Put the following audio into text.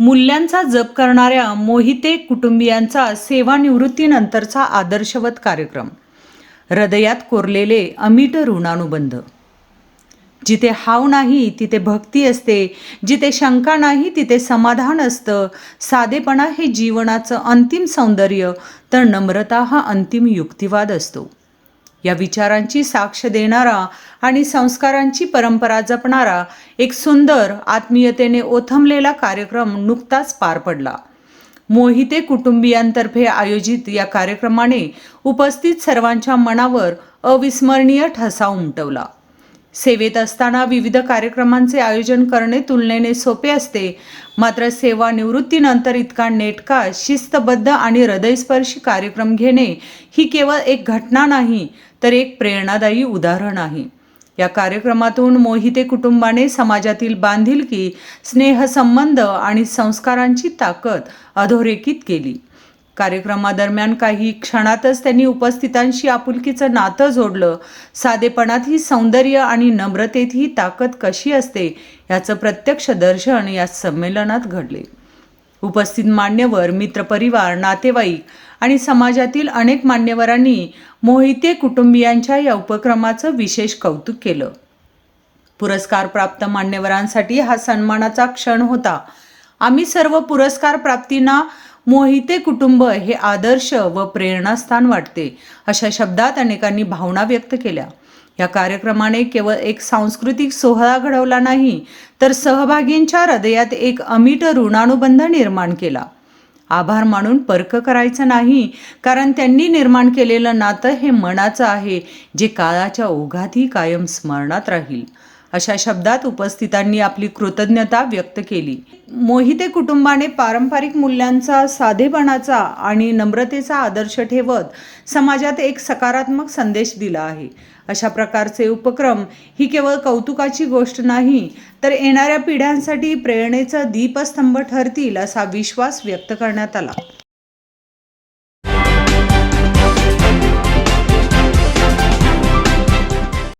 मूल्यांचा जप करणाऱ्या मोहिते कुटुंबियांचा सेवानिवृत्तीनंतरचा आदर्शवत कार्यक्रम. हृदयात कोरलेले अमिट ऋणानुबंध. जिथे हाव नाही तिथे भक्ती असते. जिथे शंका नाही तिथे समाधान असतं. साधेपणा हे जीवनाचं अंतिम सौंदर्य तर नम्रता हा अंतिम युक्तिवाद असतो. या विचारांची साक्ष देणारा आणि संस्कारांची परंपरा जपणारा एक सुंदर आत्मीयतेने ओथंबलेला कार्यक्रम नुकताच पार पडला. मोहिते कुटुंबियांतर्फे आयोजित या कार्यक्रमाने उपस्थित सर्वांच्या मनावर अविस्मरणीय ठसा उमटवला. सेवेत असताना विविध कार्यक्रमांचे आयोजन करणे तुलनेने सोपे असते. मात्र सेवानिवृत्तीनंतर इतका नेटका शिस्तबद्ध आणि हृदयस्पर्शी कार्यक्रम घेणे ही केवळ एक घटना नाही तर एक प्रेरणादायी उदाहरण आहे. या कार्यक्रमातून मोहिते कुटुंबाने समाजातील बांधिलकी स्नेहसंबंध आणि संस्कारांची ताकद अधोरेखित केली. कार्यक्रमादरम्यान काही क्षणातच त्यांनी उपस्थितांशी आपुलकीचं नातं जोडलं. साधेपणात ही सौंदर्य आणि नम्रतेत ही ताकद कशी असते याचं प्रत्यक्ष दर्शन या संमेलनात घडले. उपस्थित मान्यवर मित्रपरिवार नातेवाईक आणि समाजातील अनेक मान्यवरांनी मोहिते कुटुंबियांच्या या उपक्रमाचं विशेष कौतुक केलं. पुरस्कार प्राप्त मान्यवरांसाठी हा सन्मानाचा क्षण होता. आम्ही सर्व पुरस्कार प्राप्तींना मोहिते कुटुंब हे आदर्श व प्रेरणास्थान वाटते अशा शब्दात अनेकांनी भावना व्यक्त केल्या. या कार्यक्रमाने केवळ एक सांस्कृतिक सोहळा घडवला नाही तर सहभागींच्या हृदयात एक अमिट ऋणानुबंध निर्माण केला. आभार मानून पर्क करायचं नाही कारण त्यांनी निर्माण केलेलं नातं हे मनाचं आहे जे काळाच्या ओघातही कायम स्मरणात राहील. अशा शब्दात उपस्थितांनी आपली कृतज्ञता व्यक्त केली. मोहिते कुटुंबाने पारंपरिक मूल्यांचा साधेपणाचा आणि नम्रतेचा आदर्श ठेवत समाजात एक सकारात्मक संदेश दिला आहे. अशा प्रकारचे उपक्रम ही केवळ कौतुकाची गोष्ट नाही तर येणाऱ्या पिढ्यांसाठी प्रेरणेचा दीपस्तंभ ठरतील असा विश्वास व्यक्त करण्यात आला.